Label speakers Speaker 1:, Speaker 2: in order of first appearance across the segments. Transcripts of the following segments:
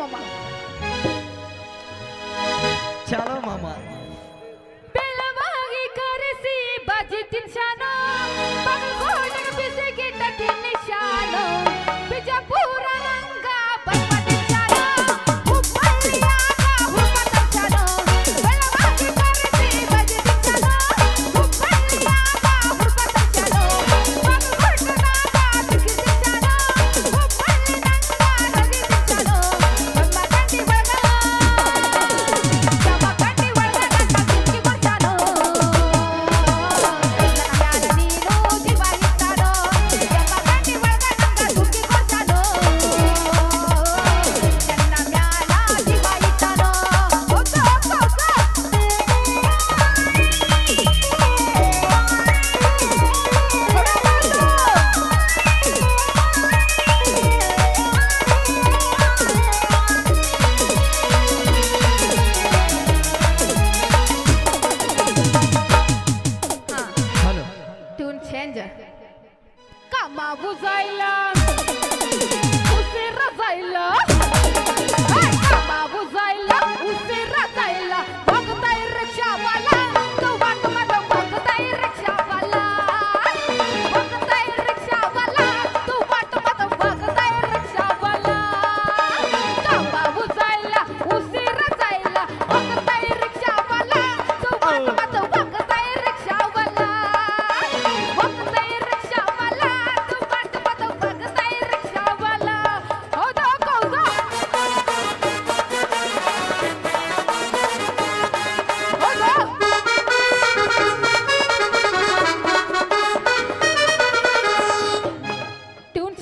Speaker 1: মামা চলো মামা Who's that? Uh,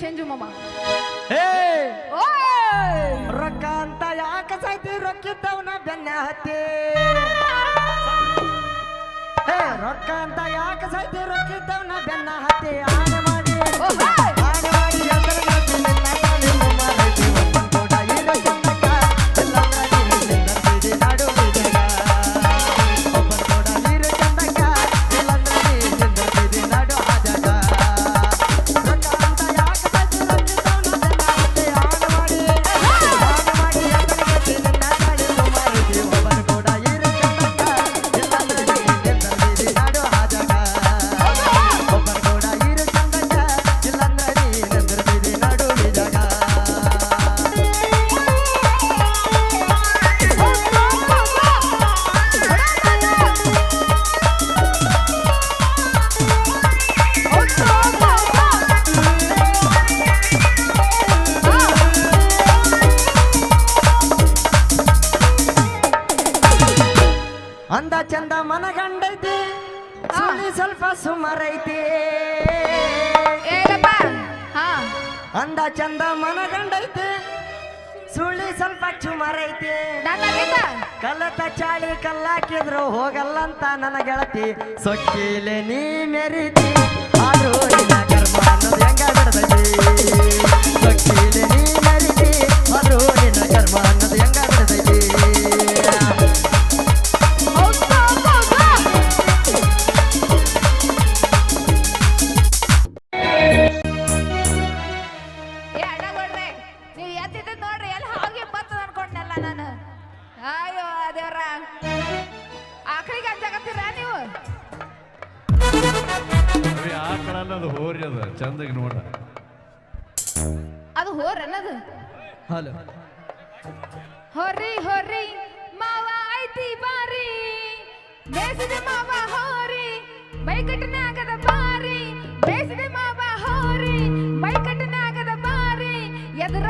Speaker 1: ಚೇಂಜು ಮಾಮ. ಏ
Speaker 2: ರೊಕ್ಕ ಅಂತ ಯಾಕೆ ಸಾಯ್ತಿ? ರೊಕ್ಕಿದ್ದವನ ಬೆನ್ನ ಹತ್ತಿ. ರೊಕ್ಕ ಅಂತ ಯಾಕೆ ಸಾಯ್ತಿ? ರೊಕ್ಕಿದ್ದವನ ಬೆನ್ನ ಹತ್ತಿ. ಅಂದ ಚಂದ ಮನಗಂಡೈತಿ. ಸ್ವಲ್ಪ ಸುಮಾರೈತಿ. ಅಂದ ಚಂದ ಮನ ಮನಗಂಡೈತಿ. ಸುಳ್ಳಿ ಸ್ವಲ್ಪ ಚುಮಾರೈತಿ ಕಲ್ಲತ ಚಾಳಿ ಕಲ್ಲಾಕಿದ್ರು ಹೋಗಲ್ಲಂತ ನನ್ನ ಗೆಳತಿ. ಸೊಕ್ಕಿಲೆ ನೀ ಮೆರಿತಿ. ಆದ್ರೂ ಹೆಂಗ
Speaker 3: ಅದು ಹೋರಿ ಅದ ಚಂದಗೆ ನೋಡ.
Speaker 1: ಅದು ಹೋರ್ ಅನ್ನದು?
Speaker 2: ಹಲೋ.
Speaker 1: ಹೊರ್ರಿ ಹೊರ್ರಿ ಮಾವ ಐತಿ ಬಾರಿ. ಬೇಸಿದೆ ಮಾವ ಹೋರಿ ಬೈಕಟ್ಟನಾಗದ ಬಾರಿ. ಬೇಸಿದೆ ಮಾವ ಹೋರಿ ಬೈಕಟ್ಟನಾಗದ ಬಾರಿ. ಎದುರ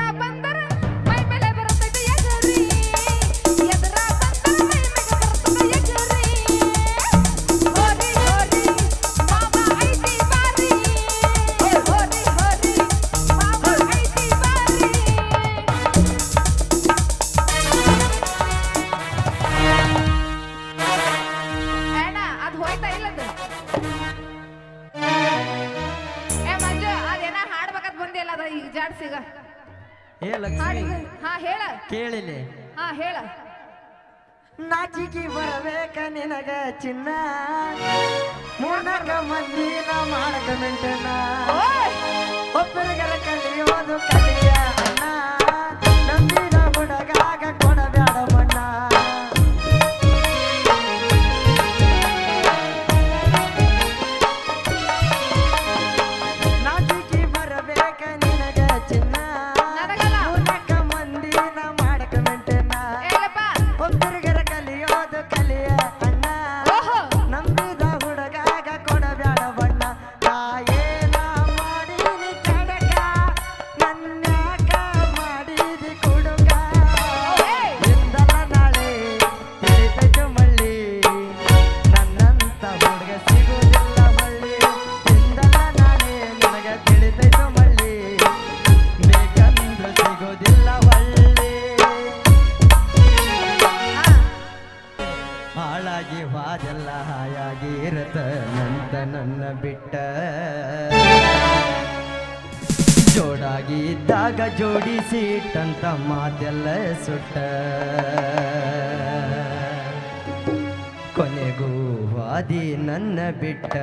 Speaker 2: ಸಿಗ. ಲಕ್ಷ್ಮಿ
Speaker 1: ಹಾ ಹೇಳ.
Speaker 2: ಕೇಳಿಲಿ.
Speaker 1: ಹಾ ಹೇಳ.
Speaker 2: ನಾಚಿಕಿ ಬರಬೇಕ ನಿನಗ ಚಿನ್ನ. ಮೂರ್ನಾಲ್ಕ ಮಂದಿ ನಾ ಮಾಡಕ ಮೆಂಟನ ಒಬ್ಬರಿಗರ ಕಲಿಯೋದು ಕಲಿಯ. ಇರತ ನಂತ ನನ್ನ ಬಿಟ್ಟ. ಜೋಡಾಗಿ ಇದ್ದಾಗ ಜೋಡಿಸಿ ಇಟ್ಟಂತ ಮಾತೆಲ್ಲ ಸುಟ್ಟ. ಕೊನೆಗೂ ವಾದಿ ನನ್ನ ಬಿಟ್ಟ.